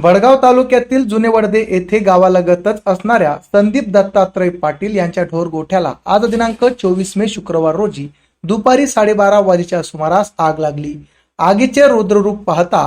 भडगाव तालुक्यातील जुने वडदे येथे गावालगतच असणाऱ्या संदीप दत्तात्रय पाटील यांच्या ढोर गोठ्याला आज दिनांक चोवीस मे शुक्रवार रोजी दुपारी साडेबारा वाजेच्या सुमारास आग लागली. आगीचे रुद्ररूप पाहता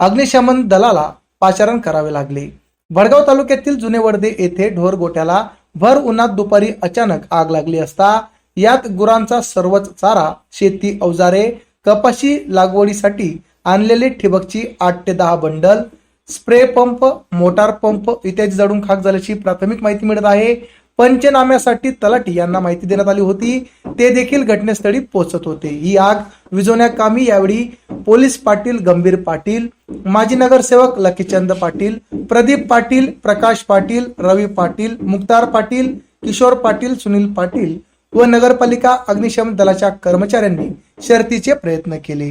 अग्निशमन दलाला पाचारण करावे लागले. भडगाव तालुक्यातील जुने वडदे येथे ढोर गोठ्याला भर उन्हात दुपारी अचानक आग लागली असता यात गुरांचा सर्वच चारा शेती अवजारे कपाशी लागवडीसाठी आणलेले ठिबकची आठ ते दहा bundle spray pump motor pump इत्यादी जळून खाक झाल्याची प्राथमिक माहिती मिळत आहे. पंचनाम्यासाठी तलाठी यांना माहिती देण्यात आली होती. ते देखील घटनास्थळी पोहोचत होते. ही आग विझवण्याकामी यावेळी पोलीस पाटील गंभीर पाटील माजी नगरसेवक लकीचंद पाटील प्रदीप पाटील प्रकाश पाटील रवी पाटील मुक्तार पाटील किशोर पाटील सुनील पाटील व नगरपालिका अग्निशमन दलाच्या कर्मचाऱ्यांनी शर्तीचे प्रयत्न केले.